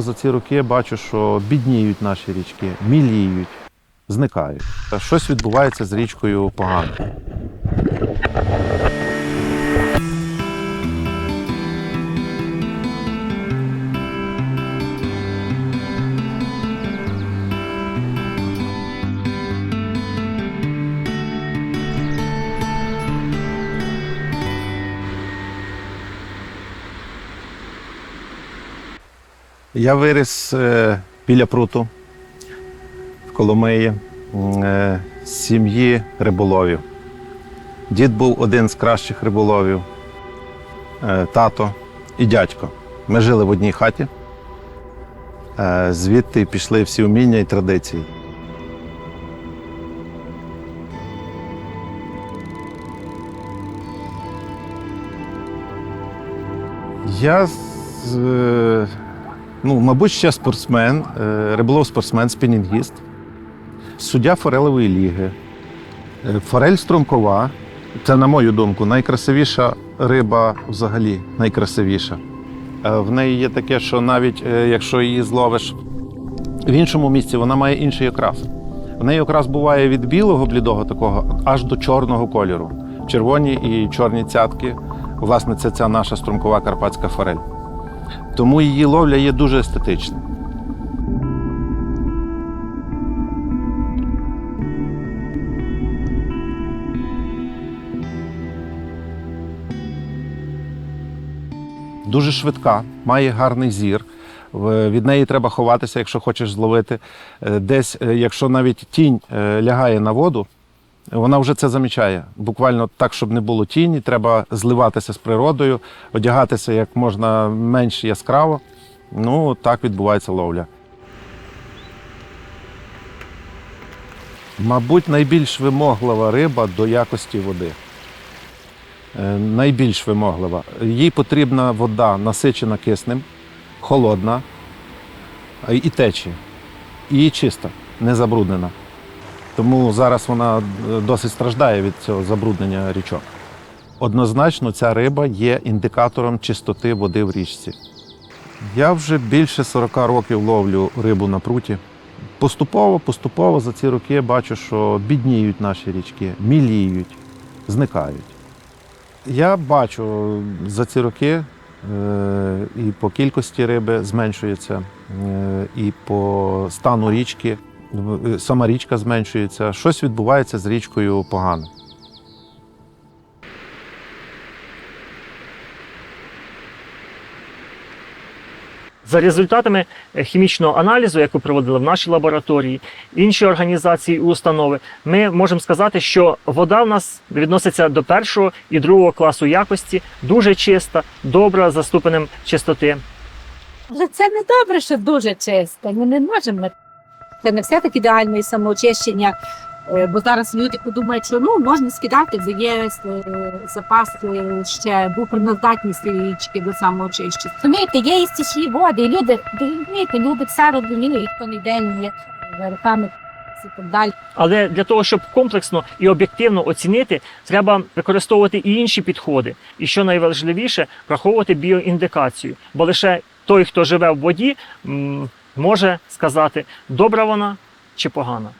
За ці роки я бачу, що бідніють наші річки, міліють, зникають. Щось відбувається з річкою погано. Я виріс е, біля пруту в Коломиї е, з сім'ї риболовів. Дід був один з кращих риболовів, е, тато і дядько. Ми жили в одній хаті. Звідти пішли всі вміння і традиції. Я ну, мабуть, ще спортсмен, е, риболов спортсмен, спінінгіст, суддя форелевої ліги. Е, Форель струмкова. Це, на мою думку, найкрасивіша риба взагалі, найкрасивіша. Е, В неї є таке, що навіть якщо її зловиш в іншому місці, вона має інший окрас. В неї окрас буває від білого блідого такого аж до чорного кольору. Червоні і чорні цятки. Власне, це ця наша струмкова карпатська форель. Тому її ловля є дуже естетична. Дуже швидка, має гарний зір. Від неї треба ховатися, якщо хочеш зловити. Е, Десь, е, якщо навіть тінь е, лягає на воду, вона вже це замічає. Буквально так, щоб не було тіні, треба зливатися з природою, одягатися як можна менш яскраво. Ну, так відбувається ловля. Мабуть, найбільш вимоглива риба до якості води. Е, Найбільш вимоглива. Їй потрібна вода насичена киснем, холодна і течі, і чиста, не забруднена. Тому зараз вона е, досить страждає від цього забруднення річок. Однозначно, ця риба є індикатором чистоти води в річці. Я вже більше 40 років ловлю рибу на пруті. Поступово, поступово за ці роки бачу, що бідніють наші річки, міліють, зникають. Я бачу за ці роки е, і по кількості риби зменшується, е, і по стану річки. Сама річка зменшується. Щось відбувається з річкою погано. За результатами хімічного аналізу, яку проводили в нашій лабораторії, інші організації і установи, ми можемо сказати, що вода в нас відноситься до першого і другого класу якості, дуже чиста, добра за ступенем чистоти. Але це не добре, що дуже чисто. Ми не можемо. Це не все таки ідеальне самоочищення. Е, Бо зараз люди подумають, що ну можна скидати, бо є е, запас е, ще буферноздатність річки до самоочищення. Розумієте, є і стічні води, і люди, розумієте, люди все розуміють, хто не день є руками так. Але для того, щоб комплексно і об'єктивно оцінити, треба використовувати і інші підходи. І що найважливіше, враховувати біоіндикацію. Бо лише той, хто живе в воді, може сказати, добра вона чи погана.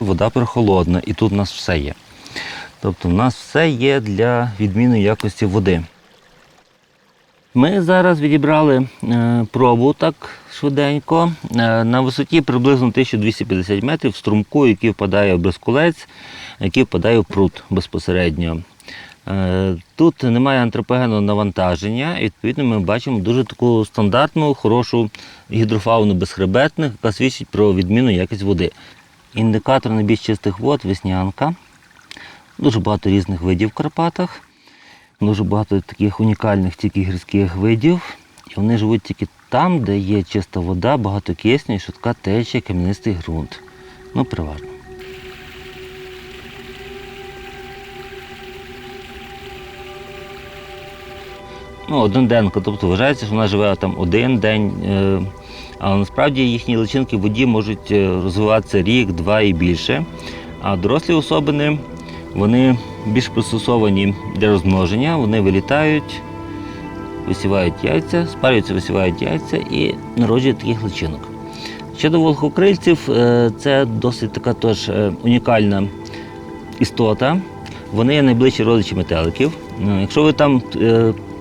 Вода прохолодна, і тут у нас все є. Тобто, в нас все є для відміни якості води. Ми зараз відібрали е, пробу так швиденько е, на висоті приблизно 1250 метрів в струмку, який впадає в безкулець, який впадає в пруд безпосередньо. Е, Тут немає антропогенного навантаження, і відповідно ми бачимо дуже таку стандартну, хорошу гідрофауну безхребетних, яка свідчить про відмінну якість води. Індикатор найбільш чистих вод веснянка. Дуже багато різних видів в Карпатах. Дуже багато таких унікальних тільки гірських видів. І вони живуть тільки там, де є чиста вода, багато кисню і швидка течія, кам'янистий ґрунт. Ну, приватно. Ну, одноденка, тобто вважається, що вона живе там один день, е, але насправді їхні личинки в воді можуть е, розвиватися рік, два і більше. А дорослі особини вони більш пристосовані для розмноження, вони вилітають, висівають яйця, спарюються, висівають яйця і народжують таких личинок. Щодо волхокрильців, е, це досить така теж е, унікальна істота. Вони є найближчі родичі метеликів. Якщо ви там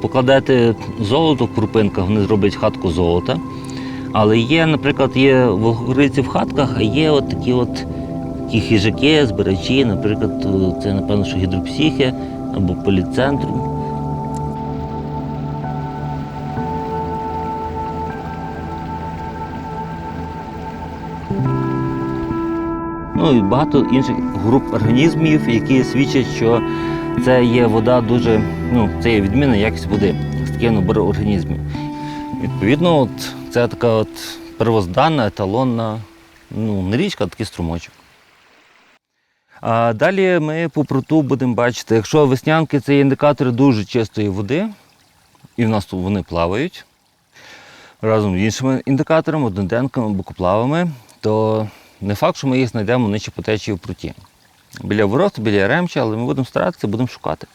покладете золото в крупинках, вони зроблять хатку золота. Але є, наприклад, є волхокрильці в хатках, а є от такі от такі хижаки, збирачі, наприклад, е, це напевно, що гідропсихи або поліцентрум. Ну і багато інших груп організмів, які свідчать, що це є вода дуже, ну, це є відмінна якість води з таким набором організмів. Відповідно, от, це така от первозданна, еталонна, ну, не річка, а такий струмочок. А далі ми по пруту будемо бачити, якщо веснянки це індикатори дуже чистої води, і в нас тут вони плавають разом з іншими індикаторами, одноденками, бокоплавами, то не факт, що ми їх знайдемо нижче по течії в пруті. Біля ворот, біля ремча, але ми будемо старатися, будемо шукати.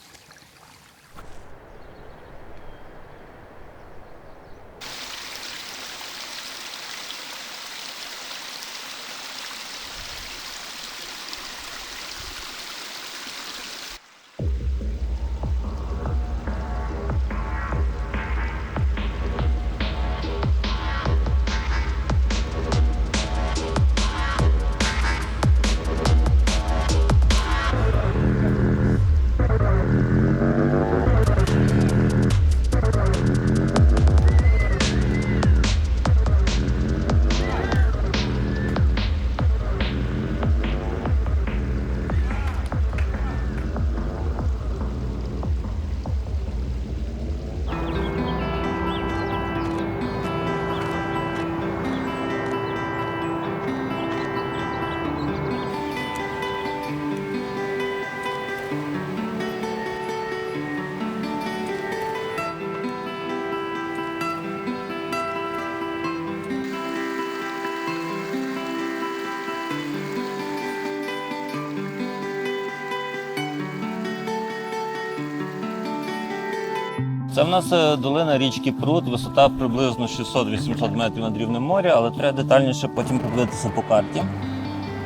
Це в нас е, долина річки Прут, висота приблизно 600-800 метрів над рівнем моря, але треба детальніше потім подивитися по карті.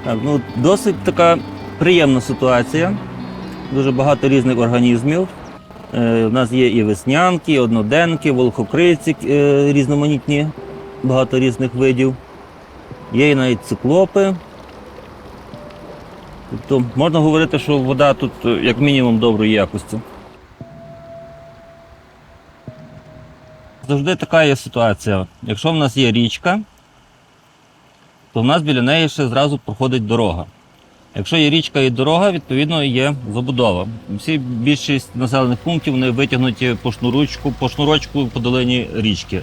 Так, ну, досить така приємна ситуація. Дуже багато різних організмів. Е, у нас є і веснянки, і одноденки, волхокрильці е, різноманітні, багато різних видів. Є і навіть циклопи. Тобто можна говорити, що вода тут е, як мінімум доброї якості. Завжди така є ситуація. Якщо в нас є річка, то в нас біля неї ще зразу проходить дорога. Якщо є річка і дорога, відповідно є забудова. Всі більшість населених пунктів вони витягнуті по шнурочку, по шнурочку по долині річки.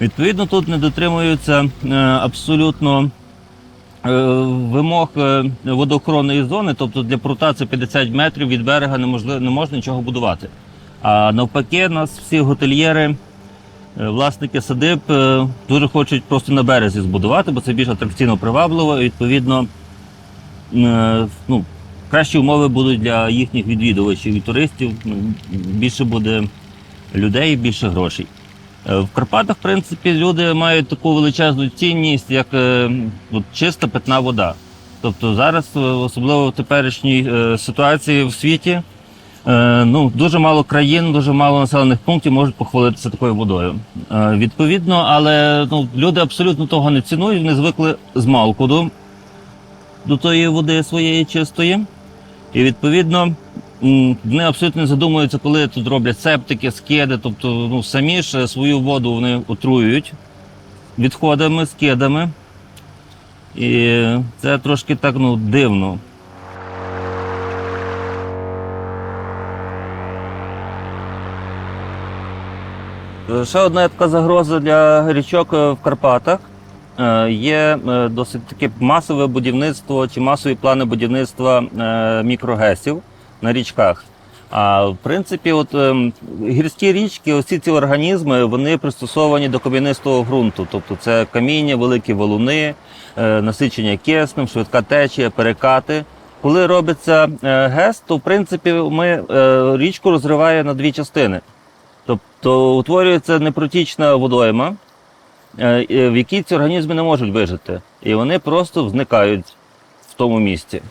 Відповідно, тут не дотримуються е, абсолютно е, вимог е, водоохоронної зони, тобто для прута це 50 метрів від берега неможливо, не можна нічого будувати. А навпаки, нас всі готельєри, власники садиб е, дуже хочуть просто на березі збудувати, бо це більш атракційно привабливо. І відповідно, е, ну, кращі умови будуть для їхніх відвідувачів і туристів. ну, Більше буде людей, більше грошей. Е, В Карпатах, в принципі, люди мають таку величезну цінність, як е, от, чиста питна вода. Тобто зараз, е, особливо в теперішній е, ситуації в світі, е, ну, дуже мало країн, дуже мало населених пунктів можуть похвалитися такою водою. Е, відповідно, але ну, люди абсолютно того не цінують, вони звикли з малку до, до тої води своєї чистої. І відповідно вони абсолютно не задумуються, коли тут роблять септики, скиди, тобто ну, самі ж свою воду вони отруюють відходами, скидами. І це трошки так ну, дивно. Ще одна така загроза для річок е, в Карпатах. Е, Є е, досить таке масове будівництво чи масові плани будівництва е, мікрогесів на річках. А в принципі, от ем, гірські річки, усі ці організми, вони пристосовані до кам'янистого ґрунту. Тобто це каміння, великі валуни, е, насичення киснем, швидка течія, перекати. Коли робиться е, ГЕС, то в принципі ми е, річку розриває на дві частини. Тобто утворюється непротічна водойма, е, в якій ці організми не можуть вижити. І вони просто зникають в тому місці.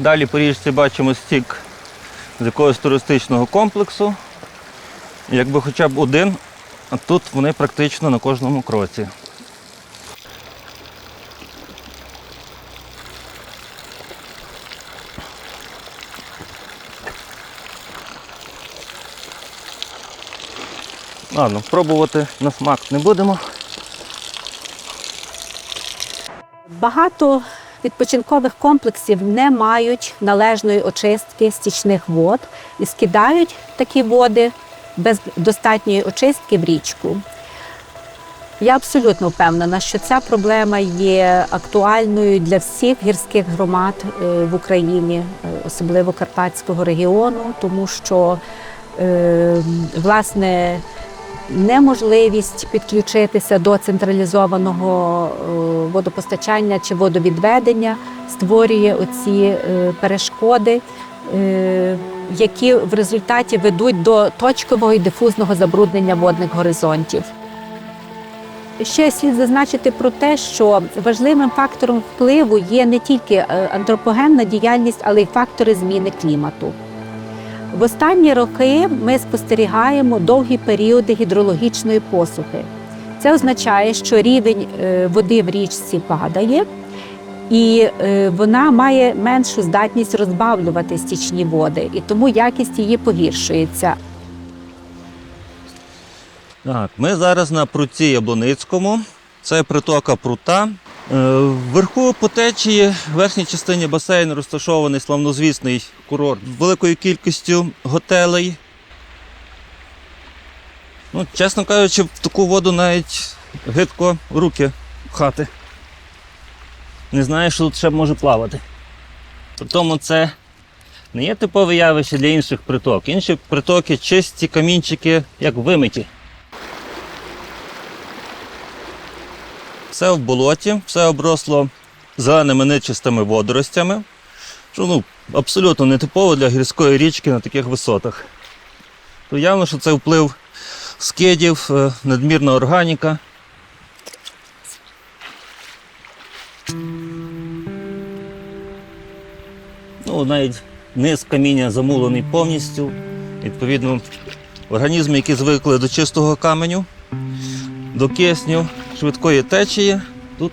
Далі по річці бачимо стік з якогось туристичного комплексу. Якби хоча б один, а тут вони практично на кожному кроці. Ладно, пробувати на смак не будемо. Багато відпочинкових комплексів не мають належної очистки стічних вод і скидають такі води без достатньої очистки в річку. Я абсолютно впевнена, що ця проблема є актуальною для всіх гірських громад е, в Україні, е, особливо Карпатського регіону, тому що е, власне неможливість підключитися до централізованого е, водопостачання чи водовідведення створює оці е, перешкоди, е, які в результаті ведуть до точкового і дифузного забруднення водних горизонтів. Ще слід зазначити про те, що важливим фактором впливу є не тільки антропогенна діяльність, але й фактори зміни клімату. В останні роки ми спостерігаємо довгі періоди гідрологічної посухи. Це означає, що рівень е, води в річці падає, і е, вона має меншу здатність розбавлювати стічні води, і тому якість її погіршується. Так, ми зараз на пруті Яблоницькому. Це притока прута. Е, Вверху по течії, в верхній частині басейну розташований славнозвісний курорт з великою кількістю готелей. Ну, чесно кажучи, в таку воду навіть гидко руки пхати. Не знаю, що тут ще може плавати. При тому це не є типове явище для інших приток. Інші притоки чисті камінчики, як вимиті. Все в болоті, все обросло зеленими нечистими водоростями, що ну, абсолютно нетипово для гірської річки на таких висотах. То явно, що це вплив скидів, е, надмірна органіка. Ну, навіть низ каміння замулений повністю. Відповідно, організми, які звикли до чистого каменю, до кисню, швидкої течії, тут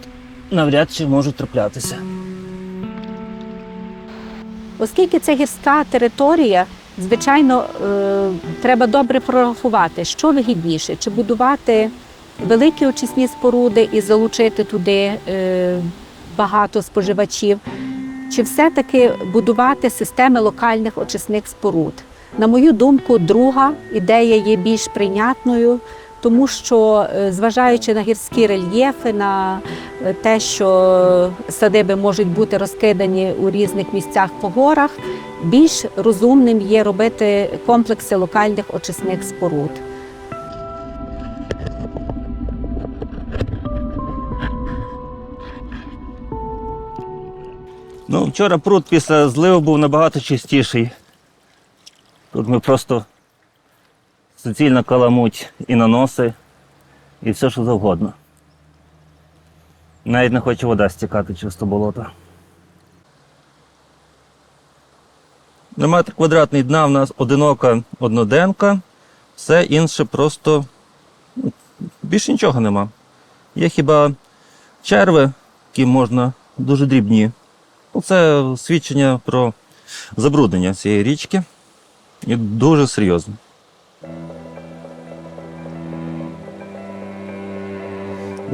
навряд чи можуть траплятися. Оскільки це гірська територія, звичайно, е, треба добре прорахувати, що вигідніше, чи будувати великі очисні споруди і залучити туди е, багато споживачів, чи все-таки будувати системи локальних очисних споруд. На мою думку, друга ідея є більш прийнятною, тому що, е, зважаючи на гірські рельєфи, на е, те, що садиби можуть бути розкидані у різних місцях по горах, більш розумним є робити комплекси локальних очисних споруд. Ну, вчора пруд після зливу був набагато чистіший. Тут ми просто суцільно каламуть і наноси, і все, що завгодно. Навіть не хоче вода стікати чисто болото. На метр квадратний дна в нас одинока одноденка, все інше просто ну, більше нічого нема. Є хіба черви, які можна дуже дрібні. Це свідчення про забруднення цієї річки. І дуже серйозно.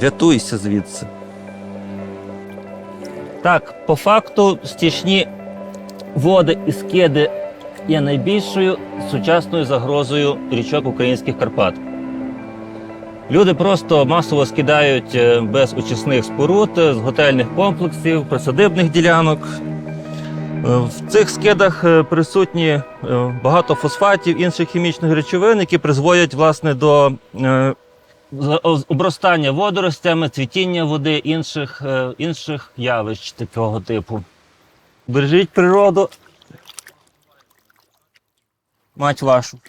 Рятуйся звідси. Так, по факту стічні води і скиди є найбільшою сучасною загрозою річок українських Карпат. Люди просто масово скидають е, без очисних споруд е, з готельних комплексів, присадибних ділянок. Е, В цих скидах присутні багато фосфатів, інших хімічних речовин, які призводять власне до обростання водоростями, цвітіння води, інших, е, інших явищ такого типу. Бережіть природу. Мать вашу.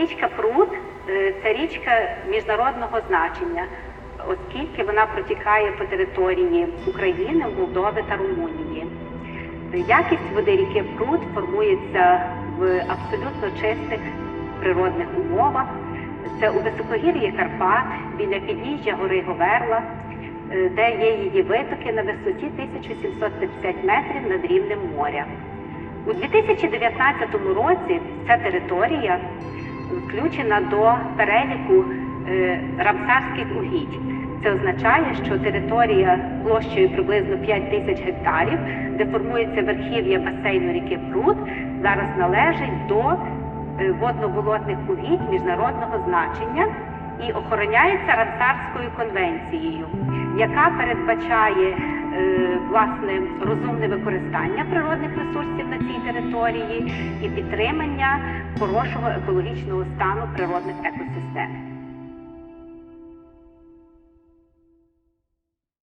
Річка Прут е, це річка міжнародного значення, оскільки вона протікає по території України, Молдови та Румунії. Якість води ріки Прут формується в абсолютно чистих природних умовах. Це у високогір'ї Карпат, біля підніжжя гори Говерла, е, де є її витоки на висоті 1750 метрів над рівнем моря. У 2019 році ця територія включена до переліку е, рамсарських угідь. Це означає, що територія площею приблизно 5 тисяч гектарів, де формується верхів'я басейну ріки Прут, зараз належить до е, водно-болотних угідь міжнародного значення і охороняється Рамсарською конвенцією, яка передбачає власне розумне використання природних ресурсів на цій території і підтримання хорошого екологічного стану природних екосистем.